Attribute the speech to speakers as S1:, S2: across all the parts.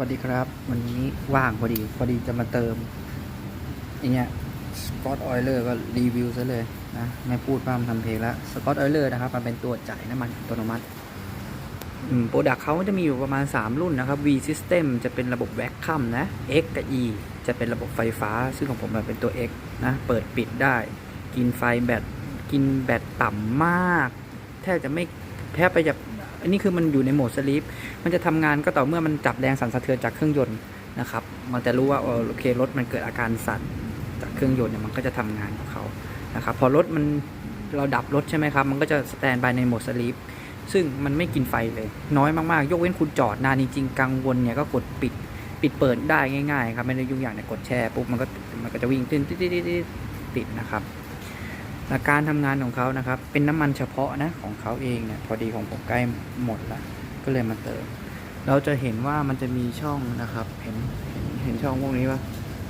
S1: สวัสดีครับ วันนี้ว่างพอดี พอดีจะมาเติมอย่างเงี้ยสกอตออยเลอร์ก็รีวิวซะเลยนะ ไม่พูดพร่ำทำเพลงละสกอตออยเลอร์นะครับ มันเป็นตัวจ่ายน้ำมันอัตโนมัติอืมโปรดักเขาจะมีอยู่ประมาณ 3 รุ่นนะครับ V System จะเป็นระบบแวคคัมนะ X กับ E จะเป็นระบบไฟฟ้า ซึ่งของผมเป็นตัว X นะ เปิดปิดได้ กินไฟแบตกินแบตต่ำมาก แทบจะไม่แทบไปจะ อันนี้คือมันอยู่ในโหมดสลีปมันจะทำงานก็ต่อเมื่อมันจับแรงสั่นสะเทือนจากเครื่องยนต์นะครับ มันจะรู้ว่าโอเครถมันเกิดอาการสั่นจากเครื่องยนต์เนี่ยมันก็จะทำงานของเขานะครับ พอรถมันเราดับรถใช่ไหมครับ มันก็จะสแตนบายในโหมดสลีปซึ่งมันไม่กินไฟเลย น้อยมากๆ ยกเว้นคุณจอดนานจริงๆกังวลเนี่ยก็กดปิดปิดเปิดได้ง่ายๆครับ ไม่ได้ยุ่งยากในกดแช่ปุ๊บมันก็มันก็จะวิ่งตื้นติดๆติดนะครับ หลัการทำงานของเขานะครับ เป็นน้ำมันเฉพาะนะของเขาเองเนี่ยพอดีของผมใกล้หมดละก็เลยมาเติม เราจะเห็นว่ามันจะมีช่องนะครับ เห็นเห็นช่องพวกนี้ปะ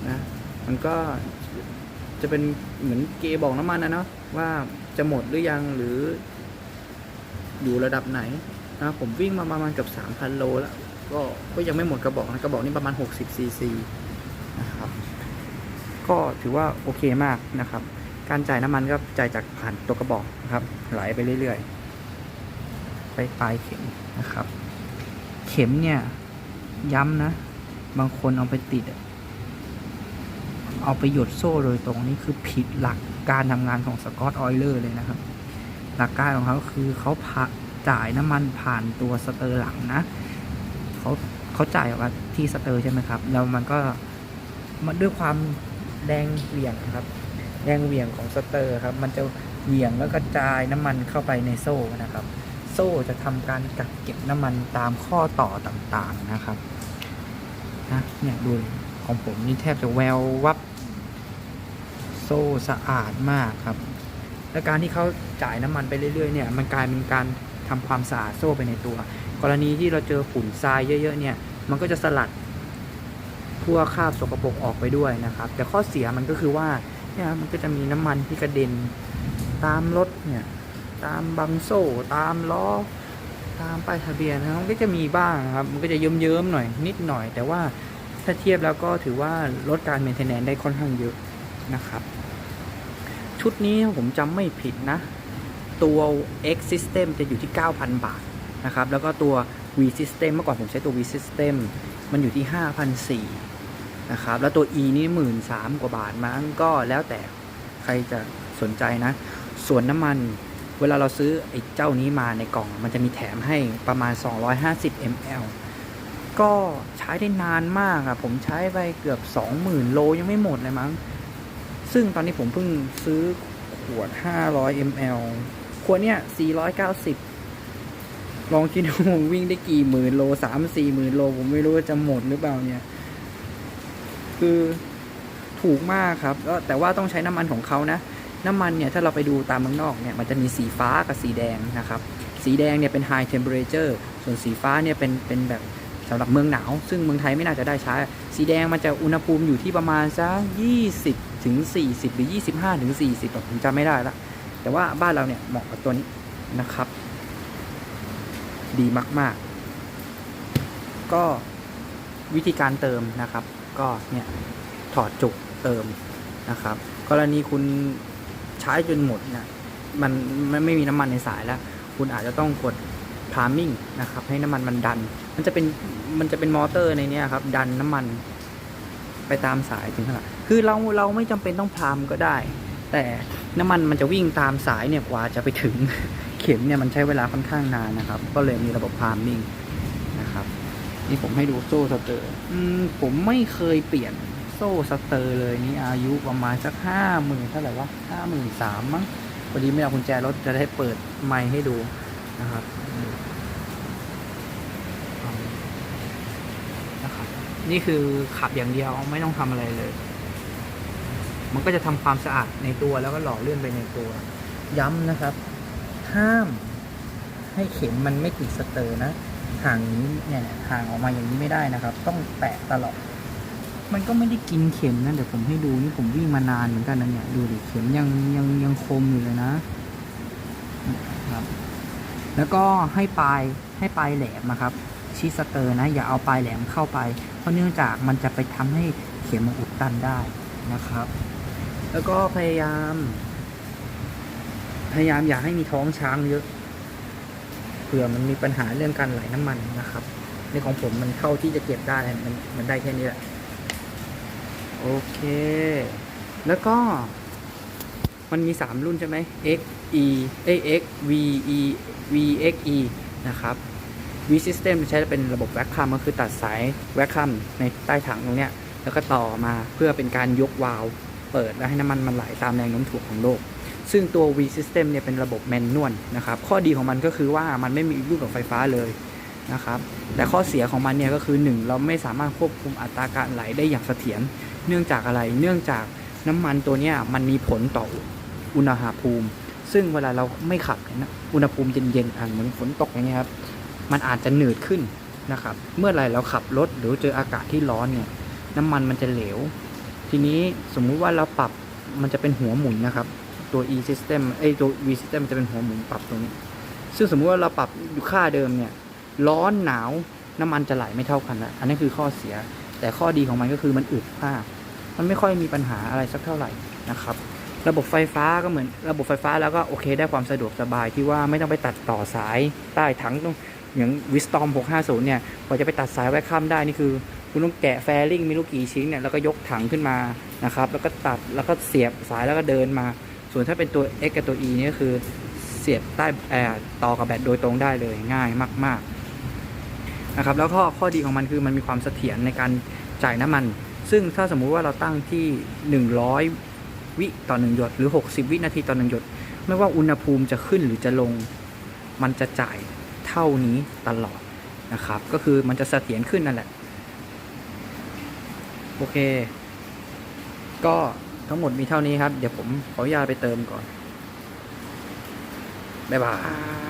S1: นะมันก็จะเป็นเหมือนเกบอกน้ำมันนะเนาะว่าจะหมดหรือยังหรือ อยู่ระดับไหนนะผมวิ่งมาประมาณเกับ 3,000 โลแล้วก็ก็ยังไม่หมดกระบอกนะกระบอกนี้ประมาณ 60ซีซีนะครับ ก็ถือว่าโอเคมากนะครับ การจ่ายน้ำมันก็จ่ายจากผ่านตัวกระบอกนะครับ ไหลไปเรื่อยๆ ไปปลายเข็มนะครับ เข็มเนี่ยย้ำนะ บางคนเอาไปติด เอาไปหยดโซ่โดยตรงนี่คือผิดหลักการทำงานของสกอตออยเลอร์เลยนะครับ หลักการของเขาคือเขาพะจ่ายน้ำมันผ่านตัวสเตอร์หลังนะเขาเขาจ่ายออกมาที่สเตอร์ใช่ไหมครับ แล้วมันก็มันด้วยความแรงเหวี่ยนครับ แรงเหวี่ยงของสเตอร์ครับ มันจะเหวี่ยงแล้วกระจายน้ำมันเข้าไปในโซ่นะครับ โซ่จะทำการกักเก็บน้ำมันตามข้อต่อต่างๆนะครับนะเนี่ยดูของผมนี่แทบจะแวววับ โซ่สะอาดมากครับ และการที่เขาจ่ายน้ำมันไปเรื่อยๆเนี่ยมันกลายเป็นการทำความสะอาดโซ่ไปในตัว กรณีที่เราเจอฝุ่นทรายเยอะๆเนี่ย มันก็จะสลัดพวกคราบสกปรกออกไปด้วยนะครับ แต่ข้อเสียมันก็คือว่า เนี่ยมันก็จะมีน้ำมันที่กระเด็น ตามรถเนี่ย ตามบังโซ่ตามล้อ ตามป้ายทะเบียนนะครับมันก็จะมีบ้างครับ มันก็จะเยิ้มๆหน่อยนิดหน่อย แต่ว่าถ้าเทียบแล้วก็ถือว่าลดการเมนเทนแนนได้ค่อนข้างเยอะนะครับ ชุดนี้ผมจำไม่ผิดนะ ตัว X System จะอยู่ที่ 9,000 บาทนะครับ แล้วก็ตัว V System เมื่อก่อนผมใช้ตัว V System มันอยู่ที่ 5,400 นะครับ แล้วตัว E นี่13,000กว่าบาทมั้งก็แล้วแต่ใครจะสนใจนะ ส่วนน้ำมันเวลาเราซื้อไอ้เจ้านี้มาในกล่อง มันจะมีแถมให้ประมาณ 250 ml ก็ใช้ได้นานมากอะผมใช้ไปเกือบ 20,000 โลยังไม่หมดเลยมั้ง ซึ่งตอนนี้ผมเพิ่งซื้อขวด 500 ml ขวดเนี้ย490 ลองคิดดูวิ่งได้กี่หมื่นโล 3 4หมื่นโล ผมไม่รู้ว่าจะหมดหรือเปล่าเนี่ย คือถูกมากครับก็แต่ว่าต้องใช้น้ำมันของเขานะ น้ำมันเนี่ยถ้าเราไปดูตามเมืองนอกเนี่ยมันจะมีสีฟ้ากับสีแดงนะครับสีแดงเนี่ยเป็น high temperature ส่วนสีฟ้าเนี่ยเป็นเป็นแบบสำหรับเมืองหนาว ซึ่งเมืองไทยไม่น่าจะได้ใช้ สีแดงมันจะอุณหภูมิอยู่ที่ประมาณสัก20ถึง40 หรือ 25ถึง40ผมจำไม่ได้ละ แต่ว่าบ้านเราเนี่ยเหมาะกับตัวนี้นะครับ ดีมาก ๆ ก็วิธีการเติมนะครับ ก็เนี่ยถอดจุกเติมนะครับ กรณีคุณใช้จนหมดนะมันมันไม่มีน้ำมันในสายแล้ว คุณอาจจะต้องกดพาร์มิ่งนะครับ ให้น้ำมันมันดัน มันจะเป็นมันจะเป็นมอเตอร์ในนี้ครับ ดันน้ำมันไปตามสายถึงขนาดคือเราเราไม่จำเป็นต้องพรามก็ได้ แต่น้ำมันมันจะวิ่งตามสายเนี่ยกว่าจะไปถึงเข็มเนี่ยมันใช้เวลาค่อนข้างนานนะครับ ก็เลยมีระบบพาร์มิ่ง นี่ผมให้ดูโซ่สเตอร์อืมผมไม่เคยเปลี่ยนโซ่สเตอร์เลยนี่อายุประมาณสักห้าหมื่นเท่าไหร่วะห้าหมื่นสามมั้งพอดีไม่เอากุญแจรถจะได้เปิดไมค์ให้ดูนะครับนะครับ นี่คือขับอย่างเดียวไม่ต้องทำอะไรเลย มันก็จะทำความสะอาดในตัวแล้วก็หล่อเลื่อนไปในตัว ย้ำนะครับ ห้ามให้เข็มมันไม่ติดสเตอร์นะ ห่างนี้เนี่ยห่างออกมาอย่างนี้ไม่ได้นะครับ ต้องแตะตลอด มันก็ไม่ได้กินเข็มนะเดี๋ยวผมให้ดูนี่ผมวิ่งมานานเหมือนกันนะเนี่ยดูดิเข็มยังยังยังคมอยู่เลยนะครับ แล้วก็ให้ปลายให้ปลายแหลมนะครับชิสเตอร์นะอย่าเอาปลายแหลมเข้าไป เพราะเนื่องจากมันจะไปทำให้เข็มมันอุดตันได้นะครับ แล้วก็พยายาม พยายามอย่าให้มีท้องช้างเยอะ เผื่อมันมีปัญหาเรื่องการไหลน้ำมันนะครับ ในของผมมันเข้าที่จะเก็บได้มันมันได้แค่นี้แหละโอเค แล้วก็ มันมี 3 รุ่นใช่ไหม X E เอ้ย X V E V X E นะครับ V System ใช้เป็นระบบแวคคัมก็คือตัดสายแวคคัมในใต้ถังตรงเนี้ยแล้วก็ต่อมาเพื่อเป็นการยกวาล์วเปิดและให้น้ำมันมันไหลตามแรงโน้มถ่วงของโลก ซึ่งตัว V System เนี่ยเป็นระบบแมนนวลนะครับ ข้อดีของมันก็คือว่ามันไม่มีลูกกับไฟฟ้าเลยนะครับ แต่ข้อเสียของมันเนี่ยก็คือ 1 เราไม่สามารถควบคุมอัตราการไหลได้อย่างเสถียร เนื่องจากอะไร เนื่องจากน้ำมันตัวเนี้ยมันมีผลต่ออุณหภูมิ ซึ่งเวลาเราไม่ขับนะอุณหภูมิเย็นๆอะเหมือนฝนตกอย่างเงี้ยครับ มันอาจจะหนืดขึ้นนะครับ เมื่อไรเราขับรถหรือเจออากาศที่ร้อนเนี่ยน้ำมันมันจะเหลว ทีนี้สมมุติว่าเราปรับมันจะเป็นหัวหมุนนะครับ ตัว e system ไอตัว v system มันจะเป็นหัวหมุนปรับตรงนี้ ซึ่งสมมุติว่าเราปรับอยู่ค่าเดิมเนี่ย ร้อนหนาวน้ำมันจะไหลไม่เท่ากันนะอันนี้คือข้อเสีย แต่ข้อดีของมันก็คือมันอึดมากมันไม่ค่อยมีปัญหาอะไรสักเท่าไหร่นะครับ ระบบไฟฟ้าก็เหมือนระบบไฟฟ้าแล้วก็โอเคได้ความสะดวกสบายที่ว่าไม่ต้องไปตัดต่อสายใต้ถังตรงอย่างวิสตอม 650 เนี่ยพอจะไปตัดสายแวคคัมได้นี่คือ คุณต้องแกะแฟริงมีลูกกี่ชิ้นเนี่ยแล้วก็ยกถังขึ้นมานะครับ แล้วก็ตัดแล้วก็เสียบสายแล้วก็เดินมา ส่วนถ้าเป็นตัว X กับตัว E นี่ก็คือเสียบใต้แอร์ต่อกับแบตโดยตรงได้เลยง่ายมาก ๆ นะครับ แล้วก็ข้อดีของมันคือมันมีความเสถียรในการจ่ายน้ำมัน ซึ่งถ้าสมมุติว่าเราตั้งที่ 100 วิต่อหนึ่งหยด หรือ 60 วินาทีต่อหนึ่งหยด ไม่ว่าอุณหภูมิจะขึ้นหรือจะลง มันจะจ่ายเท่านี้ตลอดนะครับ ก็คือมันจะเสถียรขึ้นนั่นแหละ โอเค ก็ ทั้งหมดมีเท่านี้ครับ เดี๋ยวผมขออนุญาตไปเติมก่อน บ๊ายบาย